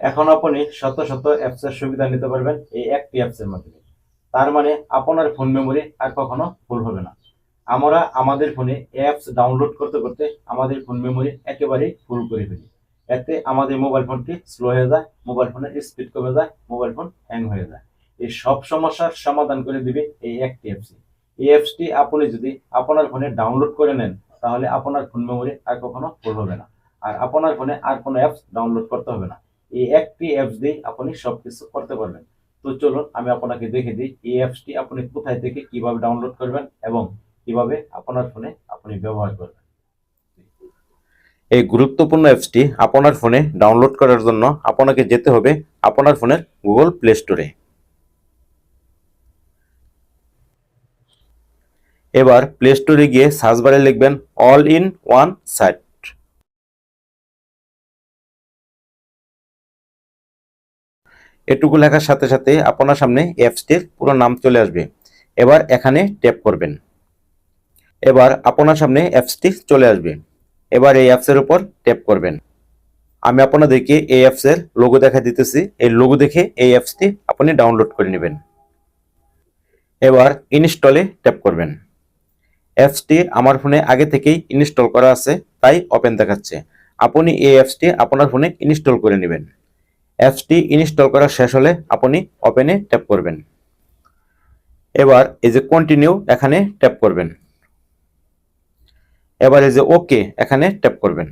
এখন আপনি শত শত অ্যাপস এর সুবিধা নিতে পারবেন এই একটি অ্যাপস এর মাধ্যমে। তার মানে আপনার ফোন মেমোরি আর কখনো ফুল হবে না। আমরা আমাদের ফোনে অ্যাপস ডাউনলোড করতে করতে আমাদের ফোন মেমোরি একেবারেই ফুল করে ফেলি। এতে আমাদের মোবাইল ফোনটি স্লো হয়ে যায় মোবাইল ফোনের স্পিড কমে যায় মোবাইল ফোন হ্যাং হয়ে যায়। এই সব সমস্যার সমাধান করে দিবে এই একটি অ্যাপসই এই অ্যাপসটি আপনি যদি আপনার ফোনে ডাউনলোড করে নেন, তাহলে আপনার ফোন মেমোরি আর কখনো ফুল হবে না। আর আপনার ফোনে আর কোনো অ্যাপস ডাউনলোড করতে হবে না। এই একটি অ্যাপস দিয়ে আপনি সবকিছু করতে পারবেন। তো চলুন, আমি আপনাকে দেখে দিই, এই অ্যাপসটি আপনি কোথায় থেকে কীভাবে ডাউনলোড করবেন এবং কীভাবে আপনার ফোনে আপনি ব্যবহার করবেন। এই গুরুত্বপূর্ণ অ্যাপসটি আপনার ফোনে ডাউনলোড করার জন্য আপনাকে যেতে হবে আপনার ফোনের গুগল প্লে স্টোরে এবার প্লে স্টোরে গিয়ে সার্চ বারে লিখবেন অল ইন ওয়ান সাইট এটুকু লেখার সাথে সাথে আপনার সামনে অ্যাপসটির পুরো নাম চলে আসবে। এবার এখানে ট্যাপ করবেন। এবার আপনার সামনে অ্যাপসটি চলে আসবে। এবার এই অ্যাপসের উপর ট্যাপ করবেন। আমি আপনাদেরকে এই অ্যাপসের লোগো দেখা দিতেছি। এই লোগো দেখে এই অ্যাপসটি আপনি ডাউনলোড করে নেবেন। এবার ইনস্টলে ট্যাপ করবেন। অ্যাপসটি আমার ফোনে আগে থেকেই ইনস্টল করা আছে, তাই ওপেন দেখাচ্ছে। আপনি এই অ্যাপসটি আপনার ফোনে ইনস্টল করে নেবেন। অ্যাপসটি ইনস্টল করা শেষ হলে আপনি ওপেনে ট্যাপ করবেন। এবার এই যে কন্টিনিউ এখানে ট্যাপ করবেন। এবার এই যে ওকে এখানে ট্যাপ করবেন।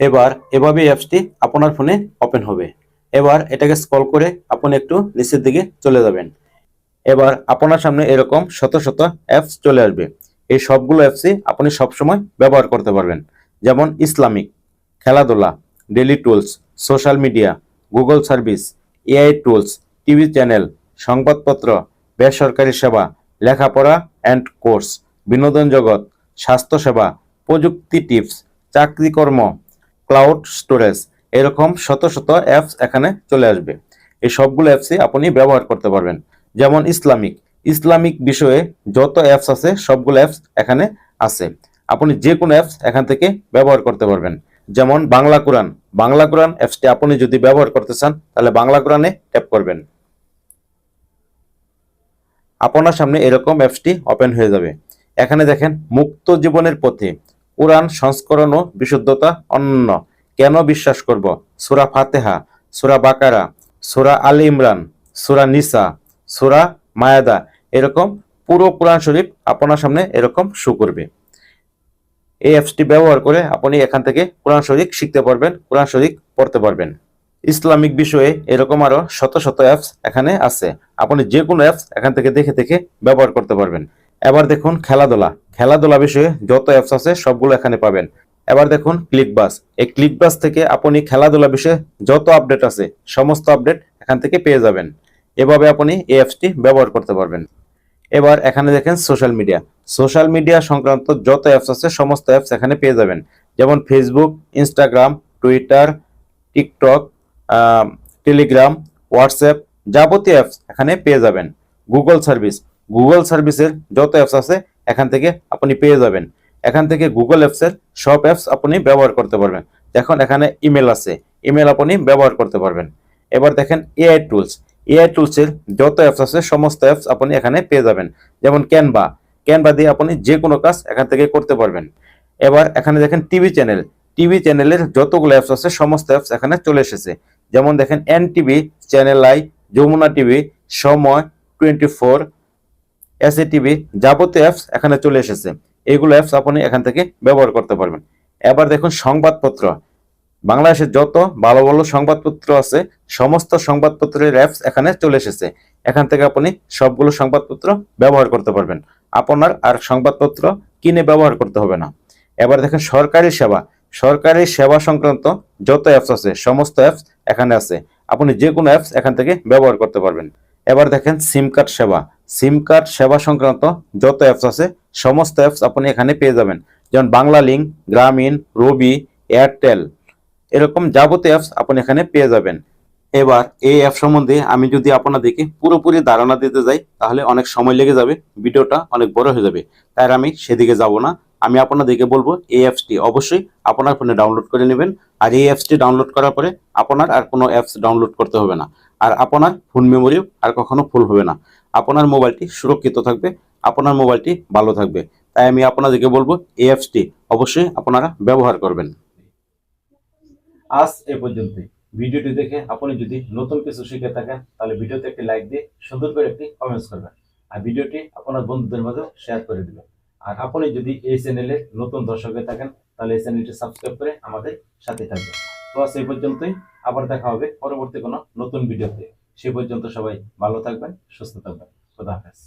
এবার এভাবে অ্যাপসটি আপনার ফোনে ওপেন হবে। এবার এটাকে স্ক্রল করে আপনি একটু নিচের দিকে চলে যাবেন। এবার আপনার সামনে এরকম শত শত অ্যাপস চলে আসবে। এই সবগুলো অ্যাপসই আপনি সবসময় ব্যবহার করতে পারবেন। যেমন ইসলামিক, খেলাধুলা daily tools, social media, Google service, AI tools, TV channel, সংবাদপত্র, বেসরকারি সেবা, লেখাপড়া অ্যান্ড কোর্স, বিনোদন জগৎ স্বাস্থ্যসেবা প্রযুক্তি টিপস চাকরিকর্ম ক্লাউড স্টোরেজ, এরকম শত শত অ্যাপস এখানে চলে আসবে। এই সবগুলো অ্যাপসই আপনি ব্যবহার করতে পারবেন। যেমন ইসলামিক ইসলামিক বিষয়ে যত অ্যাপস আছে সবগুলো অ্যাপস এখানে আছে। আপনি যে কোনো অ্যাপস এখান থেকে ব্যবহার করতে পারবেন। যেমন বাংলা কোরআন। বাংলা কোরআন অ্যাপসটি আপনি যদি ব্যবহার করতে চান, তাহলে বাংলা কোরআনে ট্যাপ করবেন। আপনার সামনে এরকম অ্যাপসটি ওপেন হয়ে যাবে। এখানে দেখেন, মুক্ত জীবনের পথে কোরআন সংস্করণ ও বিশুদ্ধতা অনন্য। কেন বিশ্বাস করব? সুরা ফাতেহা, সুরা বাকারা, সুরা আল ইমরান, সুরা নিসা, সুরা মায়াদা, এরকম পুরো কোরআন শরীফ আপনার সামনে এরকম শো করবে। এই অ্যাপসটি ব্যবহার করে আপনি এখান থেকে কোরআন শরীফ শিখতে পারবেন, কোরআন শরীফ পড়তে পারবেন। ইসলামিক বিষয়ে এরকম আরও শত শত অ্যাপস এখানে আছে। আপনি যে কোনো অ্যাপস এখান থেকে দেখে দেখে ব্যবহার করতে পারবেন। এবার দেখুন খেলাধুলা। খেলাধুলা বিষয়ে যত অ্যাপস আছে সবগুলো এখানে পাবেন। এবার দেখুন ক্লিকবাস এই ক্লিকবাস থেকে আপনি খেলাধুলা বিষয়ে যত আপডেট আছে, সমস্ত আপডেট এখান থেকে পেয়ে যাবেন। এভাবে আপনি এই অ্যাপসটি ব্যবহার করতে পারবেন। এবার এখানে দেখেন সোশ্যাল মিডিয়া সোশ্যাল মিডিয়া সংক্রান্ত যত অ্যাপস আছে, সমস্ত অ্যাপস এখানে পেয়ে যাবেন। যেমন Facebook Instagram Twitter TikTok Telegram WhatsApp যাবতীয় অ্যাপস এখানে পেয়ে যাবেন। গুগল সার্ভিস গুগল সার্ভিসের যত অ্যাপস আছে, এখান থেকে আপনি পেয়ে যাবেন। এখান থেকে গুগল অ্যাপসের সব অ্যাপস আপনি ব্যবহার করতে পারবেন। দেখুন, এখানে ইমেল আছে। ইমেল আপনি ব্যবহার করতে পারবেন। এবার দেখেন এআই টুলস এআই টুলসের যত অ্যাপস আছে, সমস্ত অ্যাপস আপনি এখানে পেয়ে যাবেন। যেমন ক্যানভা ক্যানভা দিয়ে আপনি যে কোনো কাজ এখান থেকে করতে পারবেন। এবার এখানে দেখেন টিভি চ্যানেল। টিভি চ্যানেলের যতগুলো অ্যাপস আছে, সমস্ত অ্যাপস এখানে চলে এসেছে। যেমন দেখেন N TV channel I Jamuna TV Somoy twenty four S TV যাবতীয় অ্যাপস এখানে চলে এসেছে। এইগুলো অ্যাপস আপনি এখান থেকে ব্যবহার করতে পারবেন। এবার দেখুন সংবাদপত্র। বাংলাদেশের যত ভালো ভালো সংবাদপত্র আছে, সমস্ত সংবাদপত্রের অ্যাপস এখানে চলে এসেছে। এখান থেকে আপনি সবগুলো সংবাদপত্র ব্যবহার করতে পারবেন। আপনার আর সংবাদপত্র কিনে ব্যবহার করতে হবে না। এবার দেখেন সরকারি সেবা। সরকারি সেবা সংক্রান্ত যত অ্যাপস আছে, সমস্ত অ্যাপস এখানে আছে। আপনি যে কোনো অ্যাপস এখান থেকে ব্যবহার করতে পারবেন। এবার দেখেন সিম কার্ড সেবা। সিম কার্ড সেবা সংক্রান্ত যত অ্যাপস আছে, সমস্ত অ্যাপস আপনি এখানে পেয়ে যাবেন। যেমন বাংলা লিঙ্ক গ্রামীণ, রবি, এয়ারটেল এরকম যাবতীয় অ্যাপস আপনি এখানে পেয়ে যাবেন। এবার এই অ্যাপ সম্বন্ধে আমি যদি আপনাদেরকে পুরোপুরি ধারণা দিতে যাই, তাহলে অনেক সময় লেগে যাবে, ভিডিওটা অনেক বড় হয়ে যাবে। তাই আমি সেদিকে যাব না। আমি আপনাদেরকে বলব, এই অ্যাপসটি অবশ্যই আপনার ফোনে ডাউনলোড করে নেবেন। আর এই অ্যাপসটি ডাউনলোড করার পরে আপনার আর কোনো অ্যাপস ডাউনলোড করতে হবে না। আর আপনার ফোন মেমোরিও আর কখনো ফুল হবে না। আপনার মোবাইলটি সুরক্ষিত থাকবে, আপনার মোবাইলটি ভালো থাকবে। তাই আমি আপনাদেরকে বলব, এই অ্যাপসটি অবশ্যই আপনারা ব্যবহার করবেন। আজ এ পর্যন্তই। ভিডিওটি দেখে আপনি যদি নতুন কিছু শিখে থাকেন, তাহলে ভিডিওতে একটি লাইক দিয়ে সুন্দর করে একটি কমেন্টস করবেন। আর ভিডিওটি আপনার বন্ধুদের মাঝে শেয়ার করে দিবেন। আর আপনি যদি এই চ্যানেলে নতুন দর্শক হয়ে থাকেন, তাহলে এই চ্যানেলটি সাবস্ক্রাইব করে আমাদের সাথে থাকবেন। তো আজ এই পর্যন্তই। আবার দেখা হবে পরবর্তী কোনো নতুন ভিডিওতে। সে পর্যন্ত সবাই ভালো থাকবেন, সুস্থ থাকবেন। হাফেজ।